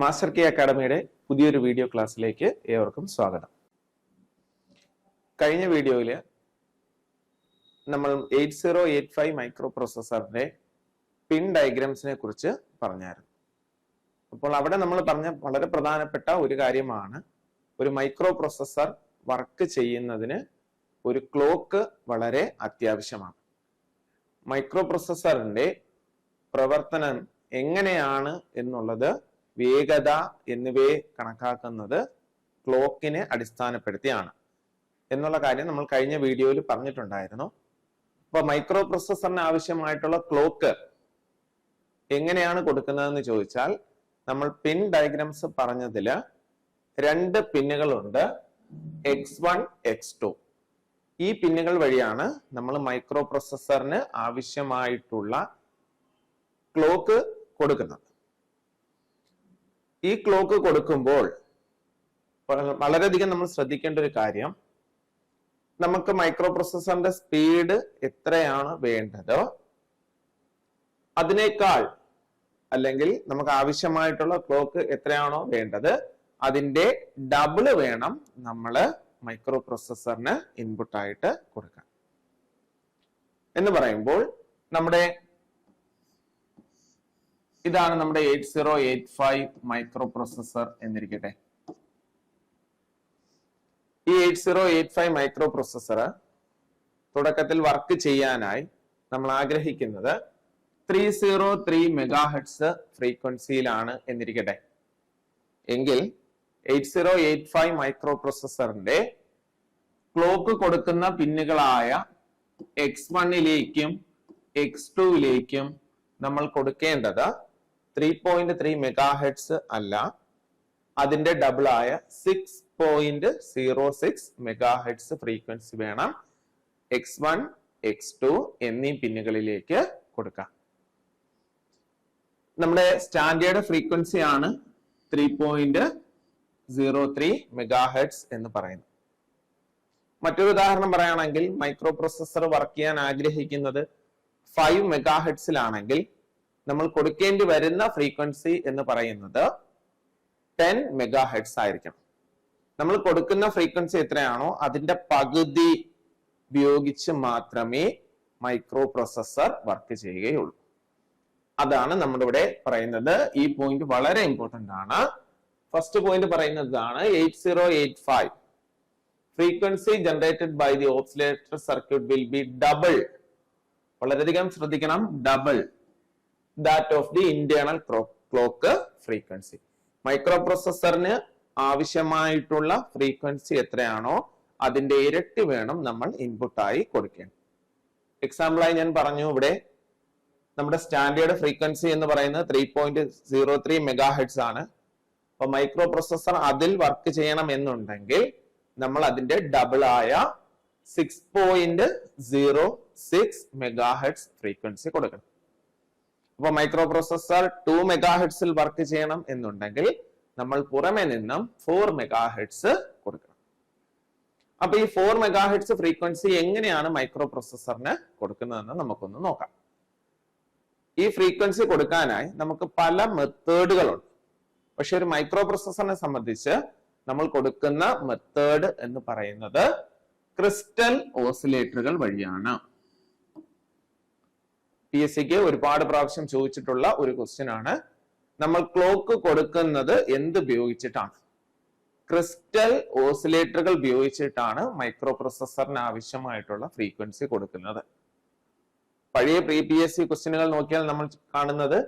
Master K അക്കാഡമിയുടെ പുതിയൊരു video ക്ലാസ്സിലേക്ക് ഏവർക്കും സ്വാഗതം. കഴിഞ്ഞ വീഡിയോയിൽ നമ്മൾ eight zero eight five micro പ്രോസസറിന്റെ പിൻ ഡയഗ്രാംസിനെ കുറിച്ച് പറഞ്ഞായിരുന്നു. അപ്പോൾ അവിടെ നമ്മൾ പറഞ്ഞ വളരെ പ്രധാനപ്പെട്ട ഒരു കാര്യമാണ് ഒരു മൈക്രോ പ്രോസസർ വർക്ക് ചെയ്യുന്നതിന് ഒരു ക്ലോക്ക് വളരെ അത്യാവശ്യമാണ്. മൈക്രോ പ്രോസസറിന്റെ പ്രവർത്തനം എങ്ങനെയാണ് എന്നുള്ളത് വേഗത എന്നിവയെ കണക്കാക്കുന്നത് ക്ലോക്കിനെ അടിസ്ഥാനപ്പെടുത്തിയാണ്. എന്നുള്ള കാര്യം നമ്മൾ കഴിഞ്ഞ വീഡിയോയിൽ പറഞ്ഞിട്ടുണ്ടായിരുന്നു. അപ്പൊ മൈക്രോ പ്രൊസസ്സറിന് ആവശ്യമായിട്ടുള്ള ക്ലോക്ക് എങ്ങനെയാണ് കൊടുക്കുന്നതെന്ന് ചോദിച്ചാൽ നമ്മൾ പിൻ ഡയഗ്രാംസ് പറഞ്ഞതിൽ രണ്ട് പിന്നുകളുണ്ട് എക്സ് വൺ എക്സ് ടു. ഈ പിന്നുകൾ വഴിയാണ് നമ്മൾ മൈക്രോ പ്രൊസസ്സറിന് ആവശ്യമായിട്ടുള്ള ക്ലോക്ക് കൊടുക്കുന്നത്. ഈ ക്ലോക്ക് കൊടുക്കുമ്പോൾ വള- വളരെയധികം നമ്മൾ ശ്രദ്ധിക്കേണ്ട ഒരു കാര്യം. നമുക്ക് മൈക്രോ പ്രോസസറിന്റെ സ്പീഡ് എത്രയാണ് വേണ്ടത്? അതിനേക്കാൾ അല്ലെങ്കിൽ നമുക്ക് ആവശ്യമായിട്ടുള്ള ക്ലോക്ക് എത്രയാണോ വേണ്ടത്? അതിന്റെ ഡബിൾ വേണം നമ്മൾ മൈക്രോ പ്രോസസറിന് ഇൻപുട്ടായിട്ട് കൊടുക്കാൻ. എന്ന് പറയുമ്പോൾ നമ്മുടെ ഇതാണ് നമ്മുടെ eight zero eight five micro processor എന്നിരിക്കട്ടെ. ഈ eight zero eight five micro processor തുടക്കത്തിൽ വർക്ക് ചെയ്യാനായി നമ്മൾ ആഗ്രഹിക്കുന്നത് three zero three mega hertz ഫ്രീക്വൻസിയിലാണ് എന്നിരിക്കട്ടെ. എങ്കിൽ eight zero eight five micro പ്രോസസറിന്റെ clock കൊടുക്കുന്ന പിന്നുകളായ എക്സ് വണ്ണിലേക്കും എക്സ് ടുവിലേക്കും നമ്മൾ കൊടുക്കേണ്ടത് three point three mega hertz അല്ല. അതിന്റെ ഡബിൾ ആയ six point zero six mega hertz frequency വേണം. എക്സ് വൺ എക്സ് ടു എന്നീ പിന്നുകളിലേക്ക് കൊടുക്കാം. നമ്മുടെ സ്റ്റാൻഡേർഡ് ഫ്രീക്വൻസി ആണ് three point zero three mega hertz എന്ന് പറയുന്നത്. മറ്റൊരു ഉദാഹരണം പറയുകയാണെങ്കിൽ മൈക്രോ പ്രോസസർ വർക്ക് ചെയ്യാൻ ആഗ്രഹിക്കുന്നത് ഫൈവ് മെഗാ ഹെഡ്സിലാണെങ്കിൽ നമ്മൾ കൊടുക്കേണ്ടി വരുന്ന ഫ്രീക്വൻസി എന്ന് പറയുന്നത് ടെൻ മെഗാ ഹെഡ്സ് ആയിരിക്കണം. നമ്മൾ കൊടുക്കുന്ന ഫ്രീക്വൻസി എത്രയാണോ അതിന്റെ പകുതി ഉപയോഗിച്ച് മാത്രമേ മൈക്രോ പ്രോസസർ വർക്ക് ചെയ്യുകയുള്ളൂ. അതാണ് നമ്മുടെ ഇവിടെ പറയുന്നത്. ഈ പോയിന്റ് വളരെ ഇമ്പോർട്ടന്റ് ആണ്. ഫസ്റ്റ് പോയിന്റ് പറയുന്നതാണ് eight zero eight five frequency generated by the oscillator circuit will be double വളരെയധികം ശ്രദ്ധിക്കണം. Double that of the internal clock frequency micro പ്രോസസറിന് ആവശ്യമായിട്ടുള്ള ഫ്രീക്വൻസി എത്രയാണോ അതിന്റെ ഇരട്ടി വേണം നമ്മൾ ഇൻപുട്ടായി കൊടുക്കാൻ. എക്സാമ്പിളായി ഞാൻ പറഞ്ഞു ഇവിടെ നമ്മുടെ സ്റ്റാൻഡേർഡ് ഫ്രീക്വൻസി എന്ന് പറയുന്നത് three point zero three mega hertz ആണ്. അപ്പൊ മൈക്രോ പ്രോസസർ അതിൽ വർക്ക് ചെയ്യണം എന്നുണ്ടെങ്കിൽ നമ്മൾ അതിന്റെ ഡബിൾ ആയ six point zero six mega hertz frequency കൊടുക്കണം. അപ്പൊ മൈക്രോ പ്രോസസർ ടു മെഗാ ഹെഡ്സിൽ വർക്ക് ചെയ്യണം എന്നുണ്ടെങ്കിൽ നമ്മൾ പുറമെ നിന്നും ഫോർ മെഗാ ഹെഡ്സ് കൊടുക്കണം. അപ്പൊ ഈ ഫോർ മെഗാ ഹെഡ്സ് ഫ്രീക്വൻസി എങ്ങനെയാണ് മൈക്രോ പ്രോസസറിന് കൊടുക്കുന്നതെന്ന് നമുക്കൊന്ന് നോക്കാം. ഈ ഫ്രീക്വൻസി കൊടുക്കാനായി നമുക്ക് പല മെത്തേഡുകളുണ്ട് പക്ഷെ ഒരു മൈക്രോ പ്രോസസറിനെ സംബന്ധിച്ച് നമ്മൾ കൊടുക്കുന്ന മെത്തേഡ് എന്ന് പറയുന്നത് ക്രിസ്റ്റൽ ഓസിലേറ്ററുകൾ വഴിയാണ്. പി എസ് സിക്ക് ഒരുപാട് പ്രാവശ്യം ചോദിച്ചിട്ടുള്ള ഒരു ക്വസ്റ്റ്യൻ ആണ് നമ്മൾ ക്ലോക്ക് കൊടുക്കുന്നത് എന്ത് ഉപയോഗിച്ചിട്ടാണ്? ക്രിസ്റ്റൽ ഓസിലേറ്ററുകൾ ഉപയോഗിച്ചിട്ടാണ് മൈക്രോ പ്രൊസസറിന് ആവശ്യമായിട്ടുള്ള ഫ്രീക്വൻസി കൊടുക്കുന്നത്. പഴയ പ്രീ പി എസ് സി ക്വസ്റ്റ്യനുകൾ നോക്കിയാൽ നമ്മൾ കാണുന്നത്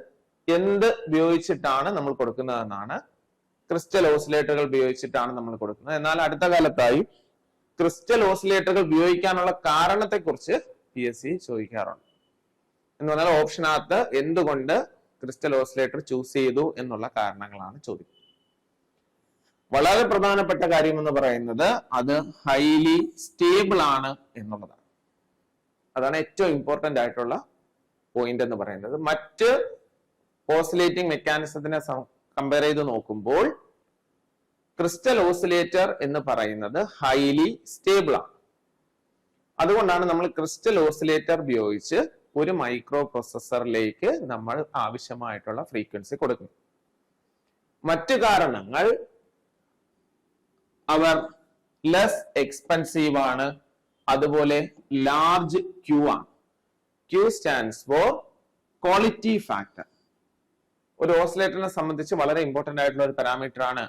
എന്ത് ഉപയോഗിച്ചിട്ടാണ് നമ്മൾ കൊടുക്കുന്നതെന്നാണ്. ക്രിസ്റ്റൽ ഓസിലേറ്ററുകൾ ഉപയോഗിച്ചിട്ടാണ് നമ്മൾ കൊടുക്കുന്നത്. എന്നാൽ അടുത്ത കാലത്തായി ക്രിസ്റ്റൽ ഓസിലേറ്ററുകൾ ഉപയോഗിക്കാനുള്ള കാരണത്തെക്കുറിച്ച് പി എസ് സി ചോദിക്കാറുണ്ട്. എന്ന് പറഞ്ഞാൽ ഓപ്ഷനകത്ത് എന്തുകൊണ്ട് ക്രിസ്റ്റൽ ഓസിലേറ്റർ ചൂസ് ചെയ്തു എന്നുള്ള കാരണങ്ങളാണ് ചോദിക്കുന്നത്. വളരെ പ്രധാനപ്പെട്ട കാര്യം എന്ന് പറയുന്നത് അത് ഹൈലി സ്റ്റേബിൾ ആണ് എന്നുള്ളതാണ്. അതാണ് ഏറ്റവും ഇമ്പോർട്ടന്റ് ആയിട്ടുള്ള പോയിന്റ് എന്ന് പറയുന്നത്. മറ്റ് ഓസിലേറ്റിംഗ് മെക്കാനിസത്തിനെ കമ്പയർ ചെയ്ത് നോക്കുമ്പോൾ ക്രിസ്റ്റൽ ഓസിലേറ്റർ എന്ന് പറയുന്നത് ഹൈലി സ്റ്റേബിൾ ആണ്. അതുകൊണ്ടാണ് നമ്മൾ ക്രിസ്റ്റൽ ഓസിലേറ്റർ ഉപയോഗിച്ച് ഒരു മൈക്രോ പ്രൊസസറിലേക്ക് നമ്മൾ ആവശ്യമായിട്ടുള്ള ഫ്രീക്വൻസി കൊടുക്കും. മറ്റു കാരണങ്ങൾ അവർ ലെസ് എക്സ്പെൻസീവ് ആണ്. അതുപോലെ ലാർജ് ക്യൂ ആണ്. Q stands for quality factor ഒരു ഓസിലേറ്ററിനെ സംബന്ധിച്ച് വളരെ ഇമ്പോർട്ടന്റ് ആയിട്ടുള്ള ഒരു പാരാമീറ്റർ ആണ്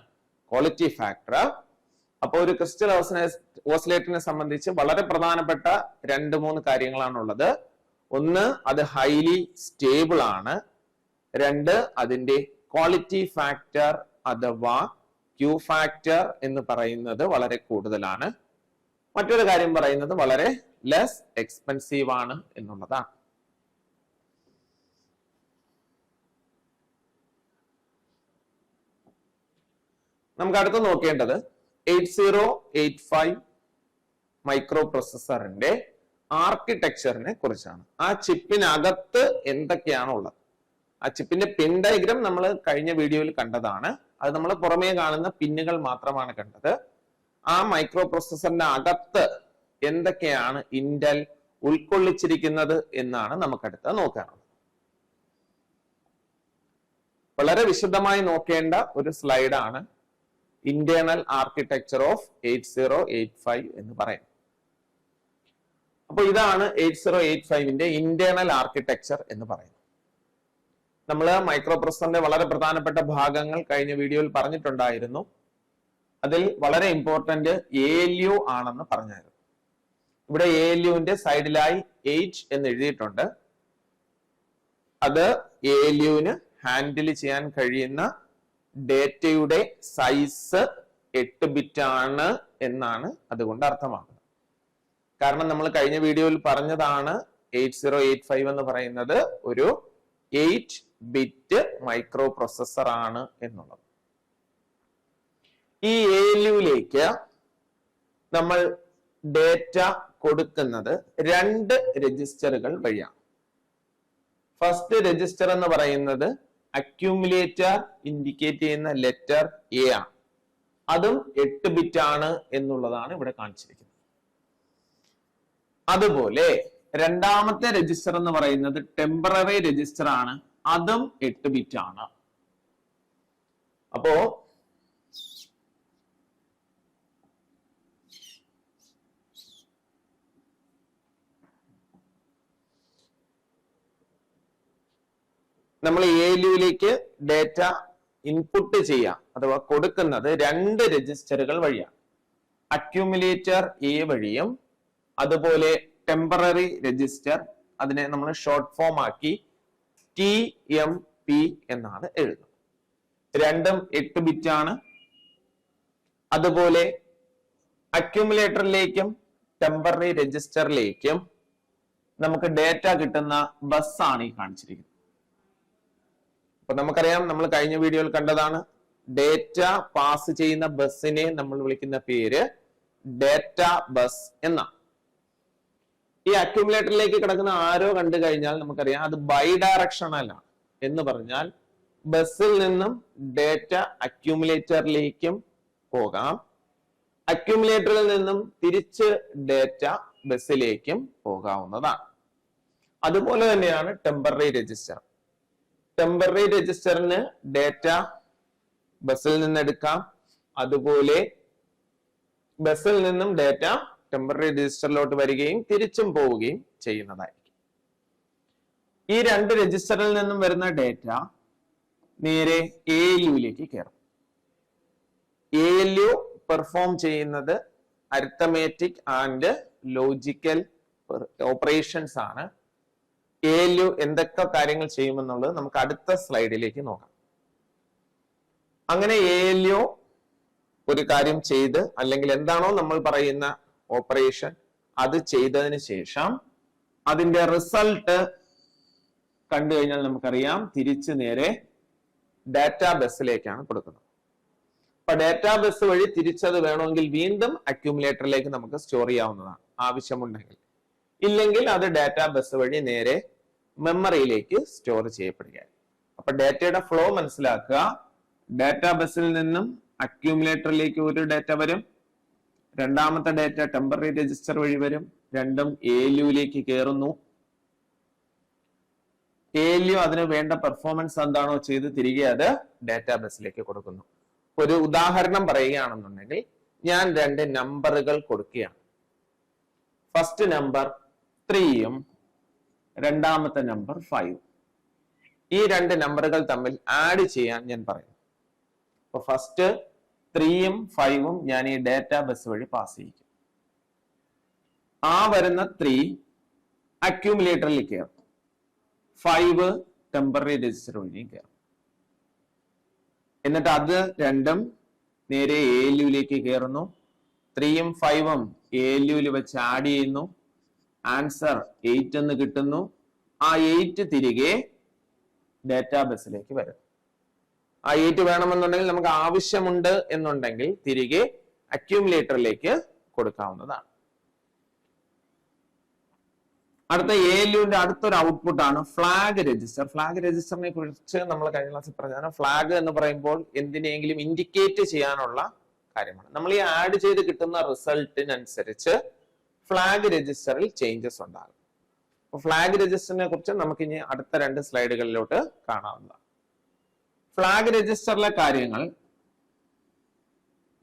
ക്വാളിറ്റി ഫാക്ടർ അപ്പോൾ ഒരു ക്രിസ്റ്റൽ ഓസിലേറ്ററിനെ സംബന്ധിച്ച് വളരെ പ്രധാനപ്പെട്ട രണ്ട് മൂന്ന് കാര്യങ്ങളാണ് ഉള്ളത് ഒന്ന് അത് ഹൈലി സ്റ്റേബിൾ ആണ്. രണ്ട് അതിന്റെ ക്വാളിറ്റി ഫാക്ടർ അഥവാ ക്യൂ ഫാക്ടർ എന്ന് പറയുന്നത് വളരെ കൂടുതലാണ്. മറ്റൊരു കാര്യം പറയുന്നത് വളരെ ലെസ് എക്സ്പെൻസീവ് ആണ് എന്നുള്ളതാണ്. നമുക്ക് അടുത്ത് നോക്കേണ്ടത് eight zero eight five micro പ്രൊസസറിന്റെ ആർക്കിടെക്ചറിനെ കുറിച്ചാണ്. ആ ചിപ്പിനകത്ത് എന്തൊക്കെയാണുള്ളത്? ആ ചിപ്പിന്റെ പിൻ ഡയഗ്രം നമ്മൾ കഴിഞ്ഞ വീഡിയോയിൽ കണ്ടതാണ്. അത് നമ്മൾ പുറമേ കാണുന്ന പിന്നുകൾ മാത്രമാണ് കണ്ടത്. ആ മൈക്രോ പ്രോസസറിന്റെ അകത്ത് എന്തൊക്കെയാണ് ഇന്റൽ ഉൾക്കൊള്ളിച്ചിരിക്കുന്നത് എന്നാണ് നമുക്കടുത്ത് നോക്കാനുള്ളത്. വളരെ വിശദമായി നോക്കേണ്ട ഒരു സ്ലൈഡാണ് internal architecture of eight zero eight five എന്ന് പറയും അപ്പൊ ഇതാണ് എയ്റ്റ് സീറോ എയ്റ്റ് ഫൈവിന്റെ ഇന്റേണൽ ആർക്കിടെക്ചർ എന്ന് പറയുന്നത്. നമ്മൾ മൈക്രോ പ്രൊസസറിന്റെ വളരെ പ്രധാനപ്പെട്ട ഭാഗങ്ങൾ കഴിഞ്ഞ വീഡിയോയിൽ പറഞ്ഞിട്ടുണ്ടായിരുന്നു. അതിൽ വളരെ ഇമ്പോർട്ടന്റ് എ എൽ യു ആണെന്ന് പറഞ്ഞായിരുന്നു. ഇവിടെ എ എൽ യുവിന്റെ സൈഡിലായി എയ്റ്റ് എന്ന് എഴുതിയിട്ടുണ്ട്. അത് എ എൽ യുവിന് ഹാൻഡിൽ ചെയ്യാൻ കഴിയുന്ന ഡേറ്റയുടെ സൈസ് എട്ട് ബിറ്റ് ആണ് എന്നാണ് അതുകൊണ്ട് അർത്ഥമാക്കുന്നത്. കാരണം നമ്മൾ കഴിഞ്ഞ വീഡിയോയിൽ പറഞ്ഞതാണ് എയ്റ്റ് സീറോ എയ്റ്റ് ഫൈവ് എന്ന് പറയുന്നത് ഒരു എയ്റ്റ് ബിറ്റ് മൈക്രോ പ്രോസസർ ആണ് എന്നുള്ളത്. ഈ എ നമ്മൾ ഡേറ്റ കൊടുക്കുന്നത് രണ്ട് രജിസ്റ്ററുകൾ വഴിയാണ്. ഫസ്റ്റ് രജിസ്റ്റർ എന്ന് പറയുന്നത് അക്യൂമുലേറ്റർ ഇൻഡിക്കേറ്റ് ചെയ്യുന്ന ലെറ്റർ എ ആണ്. അതും എട്ട് ബിറ്റ് ആണ് എന്നുള്ളതാണ് ഇവിടെ കാണിച്ചിരിക്കുന്നത്. അതുപോലെ രണ്ടാമത്തെ രജിസ്റ്റർ എന്ന് പറയുന്നത് ടെമ്പററി രജിസ്റ്റർ ആണ്. അതും എട്ട് ബിറ്റ് ആണ്. അപ്പോ നമ്മൾ എ ലുവിലേക്ക് ഡേറ്റ ഇൻപുട്ട് ചെയ്യാം. അഥവാ കൊടുക്കുന്നത് രണ്ട് രജിസ്റ്ററുകൾ വഴിയാണ്. അക്യൂമുലേറ്റർ എ വഴിയും അതുപോലെ ടെമ്പററി രജിസ്റ്റർ അതിനെ നമ്മൾ ഷോർട്ട് ഫോം ആക്കി ടി എം പി എന്നാണ് എഴുതുന്നത്. രണ്ടും എട്ട് ബിറ്റ് ആണ്. അതുപോലെ അക്യുമുലേറ്ററിലേക്കും ടെമ്പററി രജിസ്റ്ററിലേക്കും നമുക്ക് ഡേറ്റ കിട്ടുന്ന ബസ്സാണ് ഈ കാണിച്ചിരിക്കുന്നത്. അപ്പൊ നമുക്കറിയാം നമ്മൾ കഴിഞ്ഞ വീഡിയോയിൽ കണ്ടതാണ്. ഡേറ്റ പാസ് ചെയ്യുന്ന ബസ്സിനെ നമ്മൾ വിളിക്കുന്ന പേര് ഡേറ്റ ബസ് എന്നാണ്. ഈ അക്യുമുലേറ്ററിലേക്ക് കിടക്കുന്ന ആരോ കണ്ടു കഴിഞ്ഞാൽ നമുക്കറിയാം അത് ബൈ ഡയറക്ഷണൽ ആണ്. എന്ന് പറഞ്ഞാൽ ബസ്സിൽ നിന്നും ഡേറ്റ അക്യുമുലേറ്ററിലേക്കും പോകാം. അക്യുമുലേറ്ററിൽ നിന്നും തിരിച്ച് ഡേറ്റ ബസ്സിലേക്കും പോകാവുന്നതാണ്. അതുപോലെ തന്നെയാണ് ടെമ്പററി രജിസ്റ്റർ ടെമ്പററി രജിസ്റ്ററിന് ഡേറ്റ ബസ്സിൽ നിന്ന് എടുക്കാം അതുപോലെ ബസ്സിൽ നിന്നും ഡേറ്റ ടെമ്പററി രജിസ്റ്ററിലോട്ട് വരികയും തിരിച്ചും പോവുകയും ചെയ്യുന്നതായിരിക്കും. ഈ രണ്ട് രജിസ്റ്ററിൽ നിന്നും വരുന്ന ഡേറ്റ നേരെ എ എൽ യുയിലേക്ക് കയറും. എ എൽ യു പെർഫോം ചെയ്യുന്നത് അരിത്തമാറ്റിക് ആൻഡ് ലോജിക്കൽ ഓപ്പറേഷൻസ് ആണ്. എ എൽ യു എന്തൊക്കെ കാര്യങ്ങൾ ചെയ്യുമെന്നുള്ളത് നമുക്ക് അടുത്ത സ്ലൈഡിലേക്ക് നോക്കാം. അങ്ങനെ എ എൽ യു ഒരു കാര്യം ചെയ്ത് അല്ലെങ്കിൽ എന്താണോ നമ്മൾ പറയുന്ന ഓപ്പറേഷൻ അത് ചെയ്തതിന് ശേഷം അതിന്റെ റിസൾട്ട് കണ്ടു കഴിഞ്ഞാൽ നമുക്കറിയാം തിരിച്ചു നേരെ ഡാറ്റാ ബസ്സിലേക്കാണ് കൊടുക്കുന്നത്. അപ്പൊ ഡാറ്റാ ബസ് വഴി തിരിച്ചത് വേണമെങ്കിൽ വീണ്ടും അക്യൂമുലേറ്ററിലേക്ക് നമുക്ക് സ്റ്റോർ ചെയ്യാവുന്നതാണ്. ആവശ്യമുണ്ടെങ്കിൽ. ഇല്ലെങ്കിൽ അത് ഡാറ്റാ ബസ് വഴി നേരെ മെമ്മറിയിലേക്ക് സ്റ്റോർ ചെയ്യപ്പെടുകയാണ്. അപ്പൊ ഡാറ്റയുടെ ഫ്ലോ മനസ്സിലാക്കുക. ഡാറ്റാ ബസ്സിൽ നിന്നും അക്യൂമുലേറ്ററിലേക്ക് ഒരു ഡാറ്റ വരും. രണ്ടാമത്തെ ഡേറ്റ ടെമ്പററി രജിസ്റ്റർ വഴി വരും. രണ്ടും എ യുയിലേക്ക് കയറുന്നു എയിലും അതിന് വേണ്ട പെർഫോമൻസ് എന്താണോ ചെയ്ത് തിരികെ അത് ഡാറ്റാബേസിലേക്ക് കൊടുക്കുന്നു. ഒരു ഉദാഹരണം പറയുകയാണെന്നുണ്ടെങ്കിൽ ഞാൻ രണ്ട് നമ്പറുകൾ കൊടുക്കുകയാണ്. ഫസ്റ്റ് നമ്പർ ത്രീയും രണ്ടാമത്തെ നമ്പർ ഫൈവ് ഈ രണ്ട് നമ്പറുകൾ തമ്മിൽ ആഡ് ചെയ്യാൻ ഞാൻ പറയുന്നു. അപ്പൊ ഫസ്റ്റ് ത്രീയും ഫൈവും ഞാൻ ഈ ഡാറ്റ ബസ് വഴി പാസ് ചെയ്യിക്കും. ആ വരുന്ന ത്രീ അക്യൂമുലേറ്ററിൽ കയറും ഫൈവ് ടെമ്പററി രജിസ്റ്റർ വഴിയും കയറും എന്നിട്ട് അത് രണ്ടും നേരെ എ എൽ കയറുന്നു ത്രീയും ഫൈവും എ എൽ വെച്ച് ആഡ് ചെയ്യുന്നു. ആൻസർ എയ്റ്റ് എന്ന് കിട്ടുന്നു. ആ എയ്റ്റ് തിരികെ ഡാറ്റാബേസിലേക്ക് വരും. ആ എയ്റ്റ് വേണമെന്നുണ്ടെങ്കിൽ നമുക്ക് ആവശ്യമുണ്ട് എന്നുണ്ടെങ്കിൽ തിരികെ അക്യൂമുലേറ്ററിലേക്ക് കൊടുക്കാവുന്നതാണ്. അടുത്ത എ ലുവിന്റെ അടുത്തൊരു ഔട്ട്പുട്ട് ആണ് ഫ്ലാഗ് രജിസ്റ്റർ ഫ്ലാഗ് രജിസ്റ്ററിനെ കുറിച്ച് നമ്മൾ കഴിഞ്ഞ ക്ലാസ്സിൽ പറഞ്ഞാൽ ഫ്ലാഗ് എന്ന് പറയുമ്പോൾ എന്തിനെങ്കിലും ഇൻഡിക്കേറ്റ് ചെയ്യാനുള്ള കാര്യമാണ്. നമ്മൾ ഈ ആഡ് ചെയ്ത് കിട്ടുന്ന റിസൾട്ടിനനുസരിച്ച് ഫ്ലാഗ് രജിസ്റ്ററിൽ ചേഞ്ചസ് ഉണ്ടാകും. ഫ്ലാഗ് രജിസ്റ്ററിനെ കുറിച്ച് നമുക്ക് ഇനി അടുത്ത രണ്ട് സ്ലൈഡുകളിലോട്ട് കാണാവുന്നതാണ്. ഫ്ലാഗ് രജിസ്റ്ററിലെ കാര്യങ്ങൾ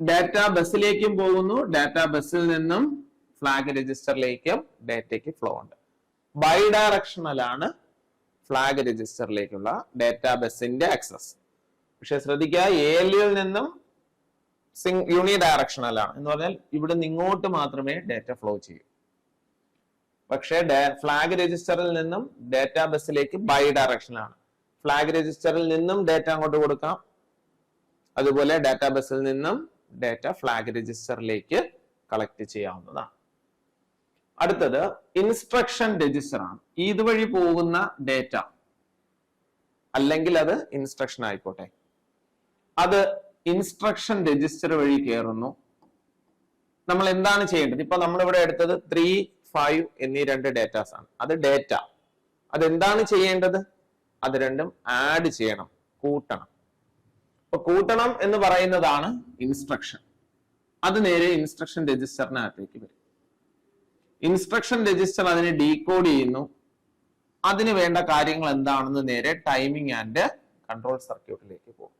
ഡാറ്റ ബസ്സിലേക്കും പോകുന്നു. ഡാറ്റ ബസ്സിൽ നിന്നും ഫ്ലാഗ് രജിസ്റ്ററിലേക്കും ഡാറ്റയ്ക്ക് ഫ്ലോ ഉണ്ട്. ബൈ ഡയറക്ഷണലാണ് ഫ്ലാഗ് രജിസ്റ്ററിലേക്കുള്ള ഡാറ്റാ ബസ്സിന്റെ ആക്സസ് പക്ഷെ ശ്രദ്ധിക്കുക എ എൽ നിന്നും സിംഗ് യൂണി ഡയറക്ഷണലാണ് എന്ന് പറഞ്ഞാൽ ഇവിടെ നിന്ന് ഇങ്ങോട്ട് മാത്രമേ ഡാറ്റ ഫ്ലോ ചെയ്യൂ. പക്ഷേ ഫ്ലാഗ് രജിസ്റ്ററിൽ നിന്നും ഡാറ്റാ ബസ്സിലേക്ക് ബൈ ഡയറക്ഷനാണ് ഫ്ലാഗ് രജിസ്റ്ററിൽ നിന്നും ഡാറ്റ അങ്ങോട്ട് കൊടുക്കാം അതുപോലെ ഡാറ്റാ ബസ്സിൽ നിന്നും ഡാറ്റ ഫ്ലാഗ് രജിസ്റ്ററിലേക്ക് കളക്ട് ചെയ്യാവുന്നതാണ്. അടുത്തത് ഇൻസ്ട്രക്ഷൻ രജിസ്റ്റർ ആണ്. ഇതുവഴി പോകുന്ന ഡേറ്റ അല്ലെങ്കിൽ അത് ഇൻസ്ട്രക്ഷൻ ആയിക്കോട്ടെ. അത് ഇൻസ്ട്രക്ഷൻ രജിസ്റ്റർ വഴി കയറുന്നു നമ്മൾ എന്താണ് ചെയ്യേണ്ടത്? ഇപ്പൊ നമ്മളിവിടെ എടുത്തത് ത്രീ ഫൈവ് എന്നീ രണ്ട് ഡേറ്റാസ് ആണ്. അത് ഡേറ്റ അതെന്താണ് ചെയ്യേണ്ടത്? അത് രണ്ടും ആഡ് ചെയ്യണം കൂട്ടണം. അപ്പൊ കൂട്ടണം എന്ന് പറയുന്നതാണ് ഇൻസ്ട്രക്ഷൻ അത് നേരെ ഇൻസ്ട്രക്ഷൻ രജിസ്റ്ററിനകത്തേക്ക് വരും. ഇൻസ്ട്രക്ഷൻ രജിസ്റ്റർ അതിനെ ഡീകോഡ് ചെയ്യുന്നു. അതിന് വേണ്ട കാര്യങ്ങൾ എന്താണെന്ന് നേരെ ടൈമിംഗ് ആൻഡ് കൺട്രോൾ സർക്യൂട്ടിലേക്ക് പോകും.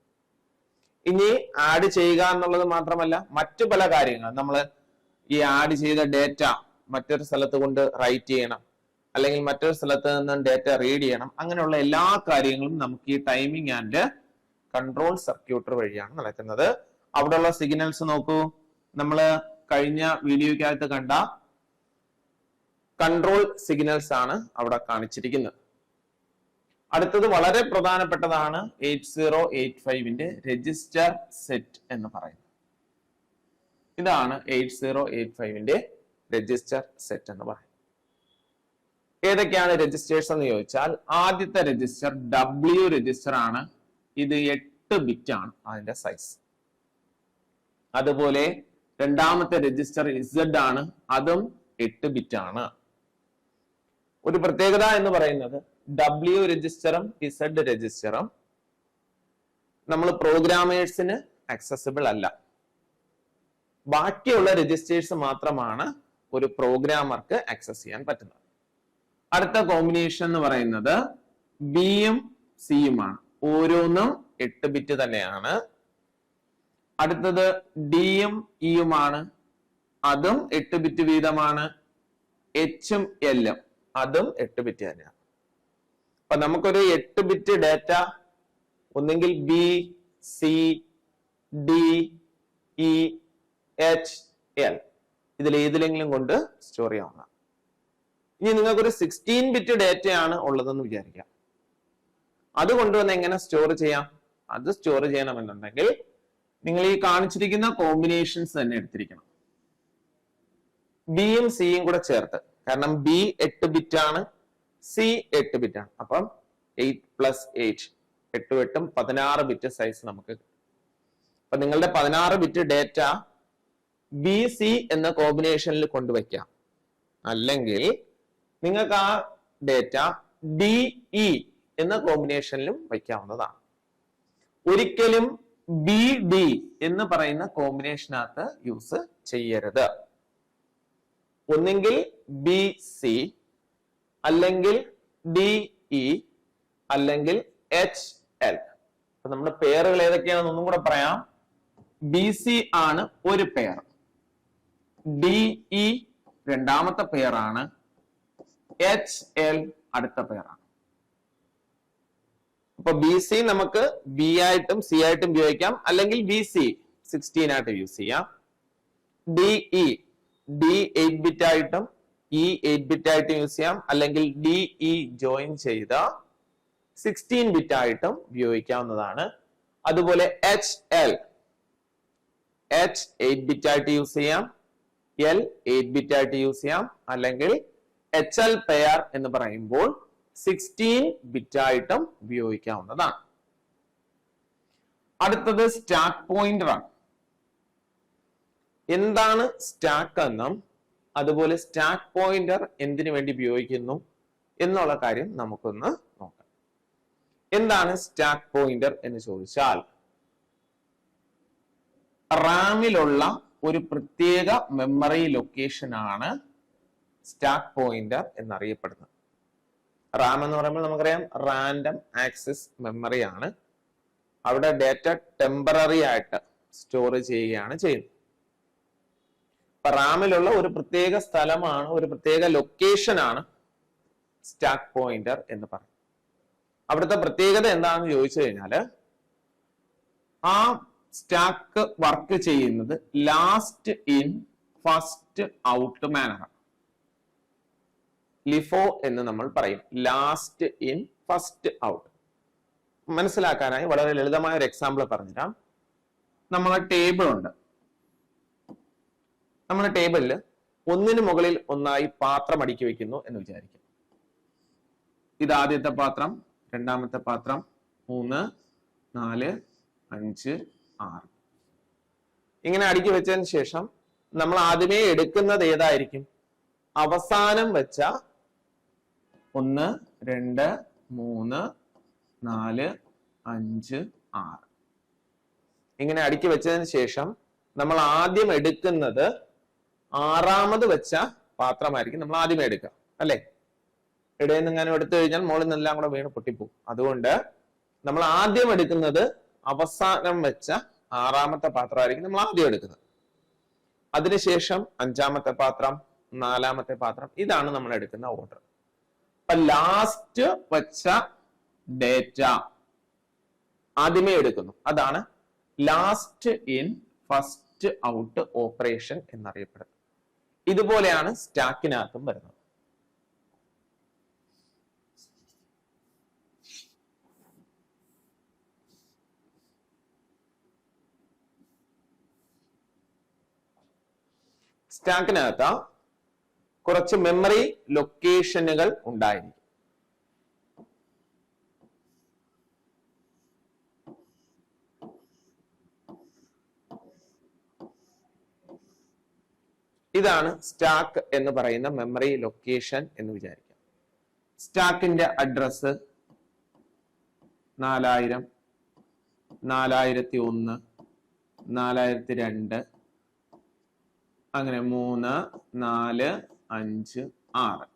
ഇനി ആഡ് ചെയ്യുക എന്നുള്ളത് മാത്രമല്ല മറ്റു പല കാര്യങ്ങളും. നമ്മൾ ഈ ആഡ് ചെയ്ത ഡേറ്റ മറ്റൊരു സ്ഥലത്ത് കൊണ്ട് റൈറ്റ് ചെയ്യണം. അല്ലെങ്കിൽ മറ്റൊരു സ്ഥലത്ത് നിന്നും ഡേറ്റ റീഡ് ചെയ്യണം. അങ്ങനെയുള്ള എല്ലാ കാര്യങ്ങളും നമുക്ക് ഈ ടൈമിംഗ് ആൻഡ് കൺട്രോൾ സർക്യൂട്ടർ വഴിയാണ് നടക്കുന്നത്. അവിടെയുള്ള സിഗ്നൽസ് നോക്കൂ. നമ്മൾ കഴിഞ്ഞ വീഡിയോക്കകത്ത് കണ്ട കൺട്രോൾ സിഗ്നൽസ് ആണ് അവിടെ കാണിച്ചിരിക്കുന്നത്. അടുത്തത് വളരെ പ്രധാനപ്പെട്ടതാണ് എയ്റ്റ് സീറോ എയ്റ്റ് ഫൈവിന്റെ രജിസ്റ്റർ സെറ്റ് എന്ന് പറയുന്നത്. ഇതാണ് എയ്റ്റ് സീറോ എയ്റ്റ് ഫൈവിന്റെ രജിസ്റ്റർ സെറ്റ് എന്ന് പറയുന്നത്. ഏതൊക്കെയാണ് രജിസ്റ്റേഴ്സ് എന്ന് ചോദിച്ചാൽ ആദ്യത്തെ രജിസ്റ്റർ ഡബ്ല്യു രജിസ്റ്റർ ആണ്. ഇത് എട്ട് ബിറ്റ് ആണ് അതിന്റെ സൈസ് അതുപോലെ രണ്ടാമത്തെ രജിസ്റ്റർ ഇസഡ് ആണ് അതും എട്ട് ബിറ്റ് ആണ്. ഒരു പ്രത്യേകത എന്ന് പറയുന്നത് ഡബ്ല്യു രജിസ്റ്ററും ഇസഡ് രജിസ്റ്ററും നമ്മൾ പ്രോഗ്രാമേഴ്സിന് അക്സസിബിൾ അല്ല. ബാക്കിയുള്ള രജിസ്റ്റേഴ്സ് മാത്രമാണ് ഒരു പ്രോഗ്രാമർക്ക് ആക്സസ് ചെയ്യാൻ പറ്റുന്നത്. അടുത്ത കോമ്പിനേഷൻ എന്ന് പറയുന്നത് ബിയും സിയുമാണ് ഓരോന്നും എട്ട് ബിറ്റ് തന്നെയാണ്. അടുത്തത് ഡിയും ഇയുമാണ് അതും എട്ട് ബിറ്റ് വീതമാണ്. എച്ചും എല്ലും അതും എട്ട് ബിറ്റ് തന്നെയാണ്. അപ്പൊ നമുക്കൊരു എട്ട് ബിറ്റ് ഡാറ്റ ഒന്നെങ്കിൽ B C D E H L ഇതിൽ ഏതിലെങ്കിലും കൊണ്ട് സ്റ്റോർ ചെയ്യാവുന്ന ഇനി നിങ്ങൾക്ക് ഒരു സിക്സ്റ്റീൻ ബിറ്റ് ഡാറ്റയാണ് ഉള്ളതെന്ന് വിചാരിക്കാം അത് കൊണ്ടുവന്ന് എങ്ങനെ സ്റ്റോർ ചെയ്യാം? അത് സ്റ്റോർ ചെയ്യണമെന്നുണ്ടെങ്കിൽ നിങ്ങൾ ഈ കാണിച്ചിരിക്കുന്ന കോമ്പിനേഷൻസ് തന്നെ എടുത്തിരിക്കണം. ബിയും സിയും കൂടെ ചേർത്ത്. കാരണം ബി എട്ട് ബിറ്റ് ആണ് സി എട്ട് ബിറ്റ് ആണ്. അപ്പം എയ്റ്റ് പ്ലസ് എയ്റ്റ് എട്ടും എട്ടും പതിനാറ് ബിറ്റ് സൈസ് നമുക്ക്. അപ്പൊ നിങ്ങളുടെ പതിനാറ് ബിറ്റ് ഡേറ്റ ബി സി എന്ന കോമ്പിനേഷനിൽ കൊണ്ടുവയ്ക്കാം. അല്ലെങ്കിൽ നിങ്ങൾക്ക് ആ ഡേറ്റ ഡി ഇ എന്ന കോമ്പിനേഷനിലും വയ്ക്കാവുന്നതാണ്. ഒരിക്കലും ബി ഡി എന്ന് പറയുന്ന കോമ്പിനേഷനകത്ത് യൂസ് ചെയ്യരുത്. ഒന്നെങ്കിൽ ബി സി അല്ലെങ്കിൽ ഡി ഇ അല്ലെങ്കിൽ എച്ച് എൽ നമ്മുടെ പേരുകൾ ഏതൊക്കെയാണെന്ന് ഒന്നും കൂടെ പറയാം. ബി സി ആണ് ഒരു പേർ ഡി ഇ രണ്ടാമത്തെ പെയറാണ് എച്ച് എൽ അടുത്ത പെയറാണ് അപ്പൊ ബി സി നമുക്ക് ബി ആയിട്ടും സി ആയിട്ടും ഉപയോഗിക്കാം. അല്ലെങ്കിൽ ബി സി സിക്സ്റ്റീൻ ആയിട്ട് യൂസ് ചെയ്യാം. D E D eight bit ആയിട്ടും ഇ എയ്റ്റ് ബിറ്റ് ആയിട്ടും യൂസ് ചെയ്യാം. അല്ലെങ്കിൽ ഡി ഇ ജോയിൻ ചെയ്ത സിക്സ്റ്റീൻ ബിറ്റ് ആയിട്ടും ഉപയോഗിക്കാവുന്നതാണ്. അതുപോലെ H L H eight bit ആയിട്ട് യൂസ് ചെയ്യാം. എൽ എയ്റ്റ് ബിറ്റ് ആയിട്ട് യൂസ് ചെയ്യാം. അല്ലെങ്കിൽ എച്ച് എൽ പെയർ എന്ന് പറയുമ്പോൾ സിക്സ്റ്റീൻ ബിറ്റ് ആയിട്ടും ഉപയോഗിക്കാവുന്നതാണ്. അടുത്തത് സ്റ്റാക്ക് പോയിന്റർ ആണ്. എന്താണ് സ്റ്റാക്ക് എന്നും അതുപോലെ സ്റ്റാക്ക് പോയിന്റർ എന്തിനു വേണ്ടി ഉപയോഗിക്കുന്നു എന്നുള്ള കാര്യം നമുക്കൊന്ന് നോക്കാം. എന്താണ് സ്റ്റാക്ക് പോയിന്റർ എന്ന് ചോദിച്ചാൽ റാമിലുള്ള ഒരു പ്രത്യേക മെമ്മറി ലൊക്കേഷൻ ആണ് സ്റ്റാക്ക് പോയിന്റർ എന്നറിയപ്പെടുന്നത്. റാം എന്ന് പറയുമ്പോൾ നമുക്കറിയാം റാൻഡം ആക്സസ് മെമ്മറി ആണ്. അവിടെ ഡേറ്റ ടെമ്പററി ആയിട്ട് സ്റ്റോർ ചെയ്യുകയാണ് ചെയ്യുന്നത്. അപ്പൊ റാമിലുള്ള ഒരു പ്രത്യേക സ്ഥലമാണ് ഒരു പ്രത്യേക ലൊക്കേഷൻ ആണ് സ്റ്റാക്ക് പോയിന്റർ എന്ന് പറയും അവിടുത്തെ പ്രത്യേകത എന്താണെന്ന് ചോദിച്ചു കഴിഞ്ഞാൽ ആ സ്റ്റാക്ക് വർക്ക് ചെയ്യുന്നത് last in first out manner LIFO എന്ന് നമ്മൾ പറയും. ലാസ്റ്റ് ഇൻ ഫസ്റ്റ് ഔട്ട് മനസ്സിലാക്കാനായി വളരെ ലളിതമായ ഒരു എക്സാമ്പിൾ പറഞ്ഞുതരാം. നമ്മളെ ടേബിൾ ഉണ്ട്. നമ്മുടെ ടേബിളിൽ ഒന്നിനു മുകളിൽ ഒന്നായി പാത്രം അടുക്കി വെക്കുന്നു എന്ന് വിചാരിക്കും. ഇത് ആദ്യത്തെ പാത്രം രണ്ടാമത്തെ പാത്രം മൂന്ന് നാല് അഞ്ച് ആറ്. ഇങ്ങനെ അടുക്കി വെച്ചതിന് ശേഷം നമ്മൾ ആദ്യമേ എടുക്കുന്നത് ഏതായിരിക്കും? അവസാനം വെച്ച ഒന്ന് രണ്ട് മൂന്ന് നാല് അഞ്ച് ആറ്. ഇങ്ങനെ അടുക്കി വെച്ചതിന് ശേഷം നമ്മൾ ആദ്യം എടുക്കുന്നത് ആറാമത് വെച്ച പാത്രമായിരിക്കും നമ്മൾ ആദ്യമേ എടുക്കുക അല്ലെ? ഇടയിൽ നിന്നെങ്ങാനും എടുത്തു കഴിഞ്ഞാൽ മുകളിൽ നിന്നെല്ലാം കൂടെ വീണ് പൊട്ടിപ്പോകും അതുകൊണ്ട് നമ്മൾ ആദ്യം എടുക്കുന്നത് അവസാനം വെച്ച ആറാമത്തെ പാത്രമായിരിക്കും നമ്മൾ ആദ്യം എടുക്കുന്നത്. അതിനുശേഷം അഞ്ചാമത്തെ പാത്രം നാലാമത്തെ പാത്രം ഇതാണ് നമ്മൾ എടുക്കുന്ന ഓർഡർ അപ്പൊ ലാസ്റ്റ് വെച്ച ഡേറ്റ ആദ്യമേ എടുക്കുന്നു. അതാണ് last in first out operation എന്നറിയപ്പെടുന്നത്. ഇതുപോലെയാണ് സ്റ്റാക്കിനകത്തും വരുന്നത്. സ്റ്റാക്കിനകത്ത് കുറച്ച് മെമ്മറി ലൊക്കേഷനുകൾ ഉണ്ടായിരിക്കും. ഇതാണ് സ്റ്റാക്ക് എന്ന് പറയുന്ന മെമ്മറി ലൊക്കേഷൻ എന്ന് വിചാരിക്കാം. സ്റ്റാക്കിന്റെ അഡ്രസ് നാലായിരം നാലായിരത്തി ഒന്ന് നാലായിരത്തി രണ്ട് അങ്ങനെ മൂന്ന് നാല് അഞ്ച് ആറ്.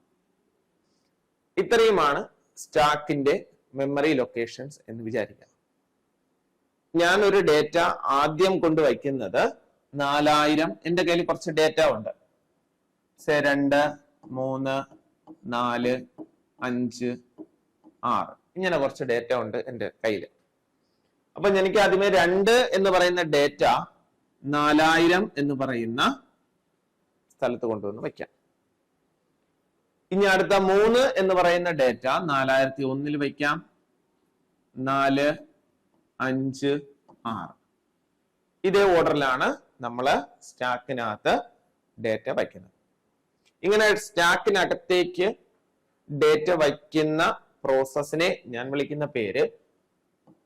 ഇത്രയുമാണ് സ്റ്റാക്കിന്റെ മെമ്മറി ലൊക്കേഷൻസ് എന്ന് വിചാരിക്കാം ഞാൻ ഒരു ഡേറ്റ ആദ്യം കൊണ്ട് വയ്ക്കുന്നത് നാലായിരം എന്റെ കയ്യിൽ കുറച്ച് ഡേറ്റ ഉണ്ട്. രണ്ട് മൂന്ന് നാല് അഞ്ച് ആറ്. ഇങ്ങനെ കുറച്ച് ഡേറ്റ ഉണ്ട് എന്റെ കയ്യിൽ. അപ്പൊ എനിക്ക് ആദ്യമേ രണ്ട് എന്ന് പറയുന്ന ഡേറ്റ നാലായിരം എന്ന് പറയുന്ന സ്ഥലത്ത് കൊണ്ടുവന്ന് വെക്കാം ഇനി അടുത്ത മൂന്ന് എന്ന് പറയുന്ന ഡേറ്റ നാലായിരത്തി ഒന്നിൽ വയ്ക്കാം നാല് അഞ്ച് ആറ്. ഇതേ ഓർഡറിലാണ് നമ്മൾ സ്റ്റാക്കിനകത്ത് ഡേറ്റ വയ്ക്കുന്നത്. ഇങ്ങനെ സ്റ്റാക്കിനകത്തേക്ക് ഡേറ്റ വയ്ക്കുന്ന പ്രോസസ്സിനെ ഞാൻ വിളിക്കുന്ന പേര്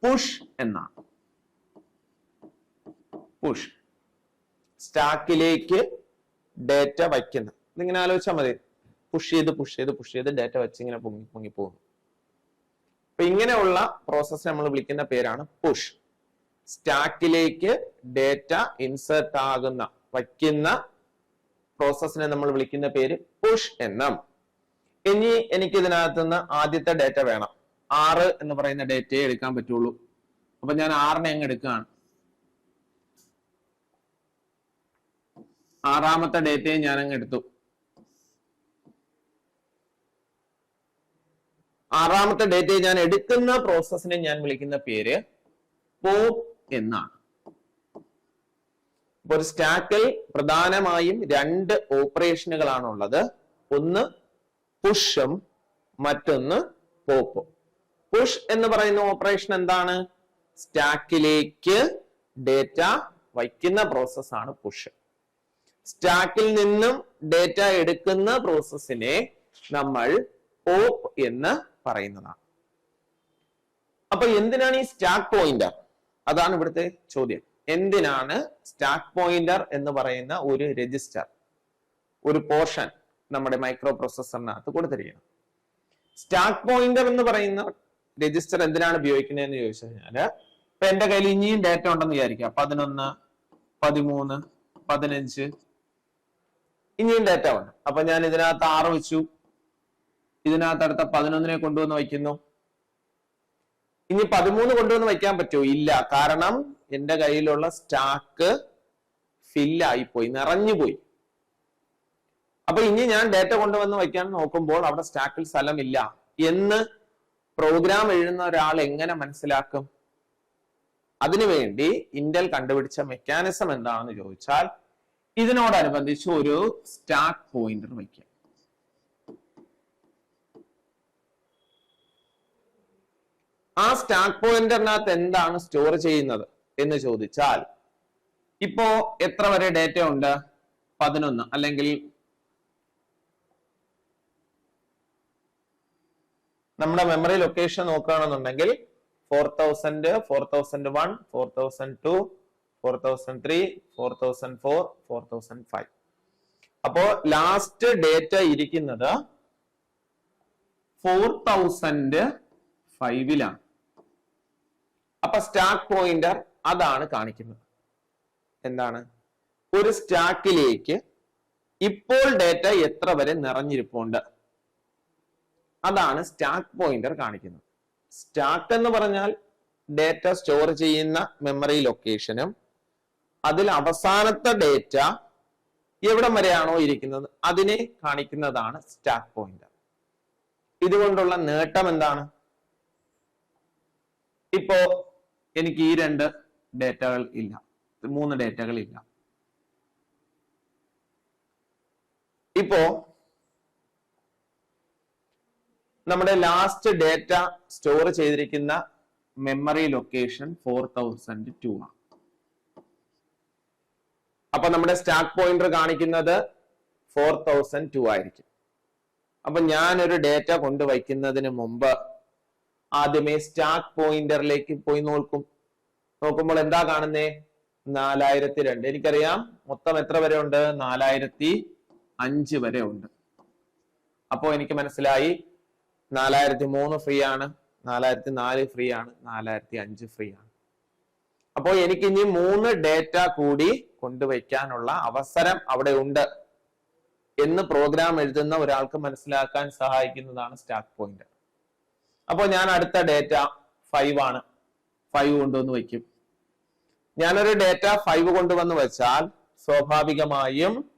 പുഷ് എന്നാണ്. പുഷ് സ്റ്റാക്കിലേക്ക് ഡേറ്റ വയ്ക്കുന്ന ഇതിങ്ങനെ ആലോചിച്ചാൽ മതി. പുഷ് ചെയ്ത് പുഷ് ചെയ്ത് പുഷ് ചെയ്ത് ഡേറ്റ വെച്ച് ഇങ്ങനെ പൊങ്ങി പൊങ്ങി പോകുന്നു അപ്പൊ ഇങ്ങനെയുള്ള പ്രോസസ്സ് നമ്മൾ വിളിക്കുന്ന പേരാണ് പുഷ് സ്റ്റാക്കിലേക്ക് ഡേറ്റ ഇൻസേർട്ട് ആകുന്ന വയ്ക്കുന്ന പ്രോസസ്സിനെ നമ്മൾ വിളിക്കുന്ന പേര് പുഷ് എന്നും. ഇനി എനിക്ക് ഇതിനകത്ത് നിന്ന് ആദ്യത്തെ ഡേറ്റ വേണം. ആറ് എന്ന് പറയുന്ന ഡേറ്റയെ എടുക്കാൻ പറ്റുള്ളൂ. അപ്പൊ ഞാൻ ആറിനെ അങ്ങ് എടുക്കുകയാണ്. ആറാമത്തെ ഡേറ്റയെ ഞാൻ അങ്ങ് എടുത്തു. ആറാമത്തെ ഡേറ്റ് ഞാൻ എടുക്കുന്ന പ്രോസസ്സിനെ ഞാൻ വിളിക്കുന്ന പേര് പോപ്പ് എന്നാണ്. അപ്പൊ ഒരു സ്റ്റാക്കിൽ പ്രധാനമായും രണ്ട് ഓപ്പറേഷനുകളാണ് ഉള്ളത് ഒന്ന് പുഷും മറ്റൊന്ന് പോപ്പും. പുഷ് എന്ന് പറയുന്ന ഓപ്പറേഷൻ എന്താണ്? സ്റ്റാക്കിലേക്ക് ഡേറ്റ വയ്ക്കുന്ന പ്രോസസ്സാണ് പുഷ്. സ്റ്റാക്കിൽ നിന്നും ഡേറ്റ എടുക്കുന്ന പ്രോസസ്സിനെ നമ്മൾ പോപ്പ് എന്ന് പറയുന്നതാണ്. അപ്പൊ എന്തിനാണ് ഈ സ്റ്റാക്ക് പോയിന്റർ അതാണ് ഇവിടുത്തെ ചോദ്യം. എന്തിനാണ് സ്റ്റാക്ക് പോയിന്റർ എന്ന് പറയുന്ന ഒരു രജിസ്റ്റർ ഒരു പോർഷൻ നമ്മുടെ മൈക്രോ പ്രോസസറിനകത്ത് കൊടുത്തിരിക്കുന്നത്? സ്റ്റാക്ക് പോയിന്റർ എന്ന് പറയുന്ന രജിസ്റ്റർ എന്തിനാണ് ഉപയോഗിക്കുന്നതെന്ന് ചോദിച്ചു കഴിഞ്ഞാൽ ഇപ്പൊ എന്റെ കയ്യിൽ ഇനിയും ഡേറ്റ ഉണ്ടെന്ന് വിചാരിക്കാം പതിനൊന്ന് പതിമൂന്ന് പതിനഞ്ച് ഇനിയും ഡേറ്റ ഉണ്ട്. അപ്പൊ ഞാൻ ഇതിനകത്ത് ആറ് വെച്ചു. ഇതിനകത്ത് അടുത്ത പതിനൊന്നിനെ കൊണ്ടുവന്ന് വയ്ക്കുന്നു. ഇനി പതിമൂന്ന് കൊണ്ടുവന്ന് വയ്ക്കാൻ പറ്റുമോ? ഇല്ല. കാരണം എന്റെ കയ്യിലുള്ള സ്റ്റാക്ക് ഫില്ലായി പോയി നിറഞ്ഞു പോയി അപ്പൊ ഇനി ഞാൻ ഡേറ്റ കൊണ്ടുവന്ന് വയ്ക്കാൻ നോക്കുമ്പോൾ അവിടെ സ്റ്റാക്കിൽ സ്ഥലമില്ല. എന്ന് പ്രോഗ്രാം എഴുതുന്ന ഒരാൾ എങ്ങനെ മനസ്സിലാക്കും? അതിനുവേണ്ടി ഇന്റൽ കണ്ടുപിടിച്ച മെക്കാനിസം എന്താണെന്ന് ചോദിച്ചാൽ ഇതിനോടനുബന്ധിച്ച് ഒരു സ്റ്റാക്ക് പോയിന്റർ വയ്ക്കുക ആ സ്റ്റാക്ക് പോയിന്ററിനകത്ത് എന്താണ് സ്റ്റോർ ചെയ്യുന്നത് എന്ന് ചോദിച്ചാൽ ഇപ്പോ എത്ര വരെ ഡേറ്റ ഉണ്ട്? പതിനൊന്ന് അല്ലെങ്കിൽ നമ്മുടെ മെമ്മറി ലൊക്കേഷൻ നോക്കുകയാണെന്നുണ്ടെങ്കിൽ four thousand four thousand one four thousand two four thousand three four thousand four four thousand five അപ്പോ ലാസ്റ്റ് ഡേറ്റ ഇരിക്കുന്നത് ഫോർ തൗസൻഡ് ഫൈവിലാണ് അപ്പൊ സ്റ്റാക്ക് പോയിന്റർ അതാണ് കാണിക്കുന്നത്. എന്താണ്? ഒരു സ്റ്റാക്കിലേക്ക് ഇപ്പോൾ ഡേറ്റ എത്ര വരെ നിറഞ്ഞിരിപ്പുണ്ട്? അതാണ് സ്റ്റാക്ക് പോയിന്റർ കാണിക്കുന്നത്. സ്റ്റാക്ക് എന്ന് പറഞ്ഞാൽ ഡേറ്റ സ്റ്റോർ ചെയ്യുന്ന മെമ്മറി ലൊക്കേഷനും അതിൽ അവസാനത്തെ ഡേറ്റ എവിടം വരെയാണോ ഇരിക്കുന്നത് അതിനെ കാണിക്കുന്നതാണ് സ്റ്റാക്ക് പോയിന്റർ ഇതുകൊണ്ടുള്ള നേട്ടം എന്താണ്? ഇപ്പോ എനിക്ക് ഈ രണ്ട് ഡേറ്റകൾ ഇല്ല. മൂന്ന് ഡേറ്റകൾ ഇല്ല. ഇപ്പോ നമ്മുടെ ലാസ്റ്റ് ഡേറ്റ സ്റ്റോർ ചെയ്തിരിക്കുന്ന memory location four thousand two ആണ്. അപ്പൊ നമ്മുടെ സ്റ്റാക്ക് പോയിന്റർ കാണിക്കുന്നത് ഫോർ തൗസൻഡ് ടു ആയിരിക്കും. അപ്പൊ ഞാനൊരു ഡേറ്റ കൊണ്ടുവയ്ക്കുന്നതിന് മുമ്പ് ആദ്യമേ സ്റ്റാക്ക് പോയിന്ററിലേക്ക് പോയി നോക്കും. നോക്കുമ്പോൾ എന്താ കാണുന്നേ? നാലായിരത്തി രണ്ട് എനിക്കറിയാം മൊത്തം എത്ര വരെ ഉണ്ട്? നാലായിരത്തി അഞ്ച് വരെ ഉണ്ട്. അപ്പോ എനിക്ക് മനസ്സിലായി നാലായിരത്തി മൂന്ന് ഫ്രീ ആണ് നാലായിരത്തി നാല് ഫ്രീ ആണ് നാലായിരത്തി അഞ്ച് ഫ്രീ ആണ്. അപ്പോ എനിക്ക് ഇനി മൂന്ന് ഡേറ്റ കൂടി കൊണ്ടുവയ്ക്കാനുള്ള അവസരം അവിടെ ഉണ്ട് എന്ന് പ്രോഗ്രാം എഴുതുന്ന ഒരാൾക്ക് മനസ്സിലാക്കാൻ സഹായിക്കുന്നതാണ് സ്റ്റാക്ക് പോയിന്റ് അപ്പോൾ ഞാൻ അടുത്ത ഡേറ്റ ഫൈവ് ആണ്. ഫൈവ് കൊണ്ടുവന്ന് വയ്ക്കും. ഞാനൊരു ഡേറ്റ ഫൈവ് കൊണ്ടുവന്ന് വെച്ചാൽ സ്വാഭാവികമായും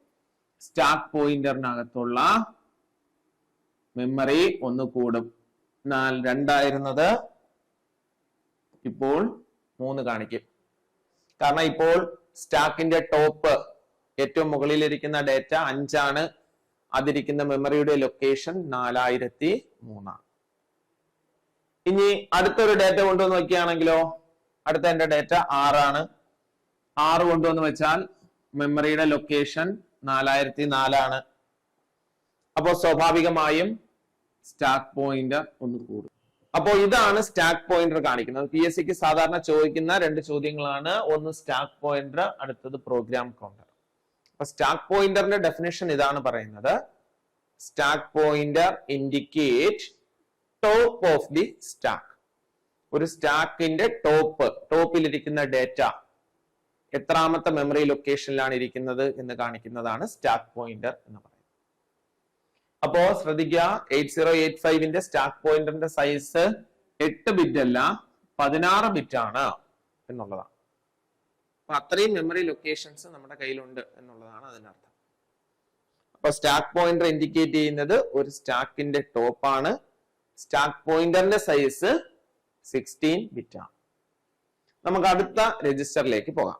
സ്റ്റാക്ക് പോയിന്ററിനകത്തുള്ള മെമ്മറി ഒന്ന് കൂടും. എന്നാൽ രണ്ടായിരുന്നത് ഇപ്പോൾ മൂന്ന് കാണിക്കും. കാരണം ഇപ്പോൾ സ്റ്റാക്കിന്റെ ടോപ്പ് ഏറ്റവും മുകളിലിരിക്കുന്ന ഡേറ്റ അഞ്ചാണ്. അതിരിക്കുന്ന മെമ്മറിയുടെ ലൊക്കേഷൻ നാലായിരത്തി മൂന്നാണ്. ഇനി അടുത്തൊരു ഡേറ്റ കൊണ്ടുവന്ന് നോക്കിയാണെങ്കിലോ അടുത്ത എന്റെ ഡേറ്റ ആറാണ്. ആറ് കൊണ്ടുവന്ന് വെച്ചാൽ മെമ്മറിയുടെ ലൊക്കേഷൻ നാലായിരത്തി നാലാണ് അപ്പോൾ സ്വാഭാവികമായും സ്റ്റാക്ക് പോയിന്റർ ഒന്ന് കൂടും. അപ്പോൾ ഇതാണ് സ്റ്റാക്ക് പോയിന്റർ കാണിക്കുന്നത്. പി എസ് സിക്ക് സാധാരണ ചോദിക്കുന്ന രണ്ട് ചോദ്യങ്ങളാണ്. ഒന്ന് സ്റ്റാക്ക് പോയിന്റർ അടുത്തത് പ്രോഗ്രാം കൗണ്ടർ അപ്പൊ സ്റ്റാക്ക് പോയിന്ററിന്റെ ഡെഫിനേഷൻ ഇതാണ് പറയുന്നത്. Stack pointer indicate top of the stack ഒരു സ്റ്റാക്കിന്റെ ടോപ്പ് ടോപ്പിലിരിക്കുന്ന ഡേറ്റ എത്രാമത്തെ മെമ്മറി ലൊക്കേഷനിലാണ് ഇരിക്കുന്നത് എന്ന് കാണിക്കുന്നതാണ് സ്റ്റാക്ക് പോയിന്റർ എന്ന് പറയുന്നത്. അപ്പോ ശ്രദ്ധിക്കുക എയ്റ്റ് സീറോ എയ്റ്റ് ഫൈവിന്റെ സ്റ്റാക്ക് പോയിന്ററിന്റെ സൈസ് എട്ട് ബിറ്റ് അല്ല പതിനാറ് ബിറ്റ് ആണ് എന്നുള്ളതാണ്. അപ്പൊ അത്രയും മെമ്മറി ലൊക്കേഷൻസ് നമ്മുടെ കയ്യിലുണ്ട് എന്നുള്ളതാണ് അതിനർത്ഥം അപ്പൊ സ്റ്റാക്ക് പോയിന്റർ ഇൻഡിക്കേറ്റ് ചെയ്യുന്നത് ഒരു സ്റ്റാക്കിന്റെ ടോപ്പ് ആണ് സ്റ്റാക്ക് പോയിന്ററിന്റെ സൈസ് സിക്സ്റ്റീൻ ആണ്. നമുക്ക് അടുത്ത രജിസ്റ്ററിലേക്ക് പോകാം.